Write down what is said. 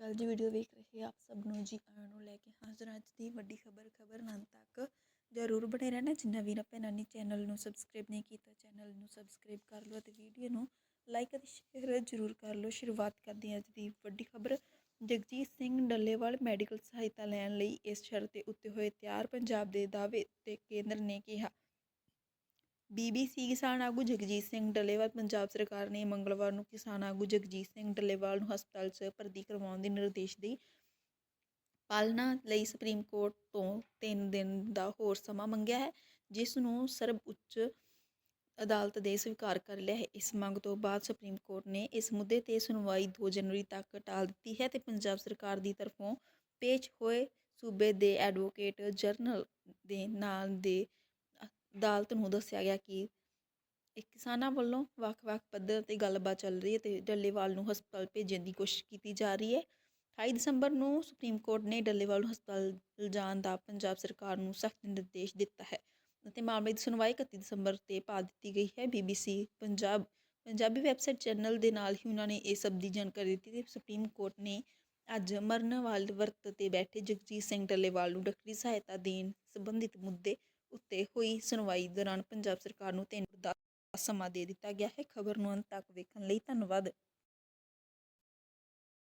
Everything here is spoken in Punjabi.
ਕੱਲ੍ਹ ਜੀ ਵੀਡੀਓ ਵੇਖ ਰਹੇ ਆਪ ਸਭ ਨੂੰ ਜੀ ਆਇਆਂ ਨੂੰ ਲੈ ਕੇ ਹਾਜ਼ਰ ਅੱਜ ਦੀ ਵੱਡੀ ਖਬਰ ਖਬਰ ਨਾਂ ਤੱਕ ਜ਼ਰੂਰ ਬਣੇ ਰਹਿਣਾ। ਜਿੰਨਾ ਵੀਰ ਭੈਣਾਂ ਨੇ ਚੈਨਲ ਨੂੰ ਸਬਸਕ੍ਰਾਈਬ ਨਹੀਂ ਕੀਤਾ ਚੈਨਲ ਨੂੰ ਸਬਸਕ੍ਰਾਈਬ ਕਰ ਲਓ ਅਤੇ ਵੀਡੀਓ ਨੂੰ ਲਾਈਕ ਅਤੇ ਸ਼ੇਅਰ ਜ਼ਰੂਰ ਕਰ ਲਓ। ਸ਼ੁਰੂਆਤ ਕਰਦੇ ਹਾਂ ਅੱਜ ਦੀ ਵੱਡੀ ਖਬਰ। ਜਗਜੀਤ ਸਿੰਘ ਡੱਲੇਵਾਲ ਮੈਡੀਕਲ ਸਹਾਇਤਾ ਲੈਣ ਲਈ ਇਸ ਸ਼ਰਤ ਦੇ ਉੱਤੇ ਹੋਏ ਤਿਆਰ। ਪੰਜਾਬ ਦੇ ਦਾਅਵੇ ਤੇ ਕੇਂਦਰ ਨੇ ਕਿਹਾ ਬੀਬੀਸੀ ਕਿਸਾਨ ਆਗੂ ਜਗਜੀਤ ਸਿੰਘ ਡੱਲੇਵਾਲ, ਪੰਜਾਬ ਸਰਕਾਰ ਨੇ ਮੰਗਲਵਾਰ ਨੂੰ ਕਿਸਾਨ ਆਗੂ ਜਗਜੀਤ ਸਿੰਘ ਡੱਲੇਵਾਲ ਨੂੰ ਹਸਪਤਾਲ 'ਚ ਭਰਤੀ ਕਰਵਾਉਣ ਦੇ ਨਿਰਦੇਸ਼ ਦੀ ਪਾਲਣਾ ਲਈ ਸੁਪਰੀਮ ਕੋਰਟ ਤੋਂ 3 ਦਿਨ ਦਾ ਹੋਰ ਸਮਾਂ ਮੰਗਿਆ ਹੈ, ਜਿਸ ਨੂੰ ਸਰਬ ਉੱਚ ਅਦਾਲਤ ਦੇ ਸਵੀਕਾਰ ਕਰ ਲਿਆ ਹੈ। ਇਸ ਮੰਗ ਤੋਂ ਬਾਅਦ ਸੁਪਰੀਮ ਕੋਰਟ ਨੇ ਇਸ ਮੁੱਦੇ ਤੇ ਸੁਣਵਾਈ 2 ਜਨਵਰੀ ਤੱਕ ਟਾਲ ਦਿੱਤੀ ਹੈ ਤੇ ਪੰਜਾਬ ਸਰਕਾਰ ਦੀ ਤਰਫੋਂ ਪੇਸ਼ ਹੋਏ ਸੂਬੇ ਦੇ ਐਡਵੋਕੇਟ ਜਨਰਲ ਦੇ ਨਾਲ ਦੇ ਅਦਾਲਤ ਨੂੰ ਦੱਸਿਆ ਗਿਆ ਕਿ ਇਹ ਕਿਸਾਨਾਂ ਵੱਲੋਂ ਵੱਖ-ਵੱਖ ਪੱਧਰ ਤੇ ਗੱਲਬਾਤ ਚੱਲ ਰਹੀ ਹੈ ਤੇ ਡੱਲੇਵਾਲ ਨੂੰ ਹਸਪਤਾਲ ਭੇਜਣ ਦੀ ਕੋਸ਼ਿਸ਼ ਕੀਤੀ ਜਾ ਰਹੀ ਹੈ। 28 ਦਸੰਬਰ ਨੂੰ ਸੁਪਰੀਮ ਕੋਰਟ ਨੇ ਡੱਲੇਵਾਲ ਨੂੰ ਹਸਪਤਾਲ ਲਿਜਾਣ ਦਾ ਪੰਜਾਬ ਸਰਕਾਰ ਨੂੰ ਸਖਤ ਨਿਰਦੇਸ਼ ਦਿੱਤਾ ਹੈ ਅਤੇ ਮਾਮਲੇ ਦੀ ਸੁਣਵਾਈ 31 ਦਸੰਬਰ ਤੇ ਪਾ ਦਿੱਤੀ ਗਈ ਹੈ। BBC Punjab, Punjabi website channel ਦੇ ਨਾਲ ਹੀ ਉਹਨਾਂ ਨੇ ਇਹ ਸਭ ਦੀ ਜਾਣਕਾਰੀ ਦਿੱਤੀ ਤੇ ਸੁਪਰੀਮ ਕੋਰਟ ਨੇ ਅੱਜ ਮਰਨ ਵਾਲੇ ਵਰਤ ਤੇ ਬੈਠੇ ਜਗਜੀਤ ਸਿੰਘ ਡੱਲੇਵਾਲ ਨੂੰ ਡਾਕਟਰੀ ਸਹਾਇਤਾ ਦੇਣ ਸੰਬੰਧਿਤ ਮੁੱਦੇ ਉੱਤੇ ਹੋਈ ਸੁਣਵਾਈ ਦੌਰਾਨ ਪੰਜਾਬ ਸਰਕਾਰ ਨੂੰ ਤਿੰਨ ਦਾ ਸਮਾਂ ਦੇ ਦਿੱਤਾ ਗਿਆ ਹੈ। ਖਬਰ ਨੂੰ ਅੰਤ ਤੱਕ ਵੇਖਣ ਲਈ ਧੰਨਵਾਦ।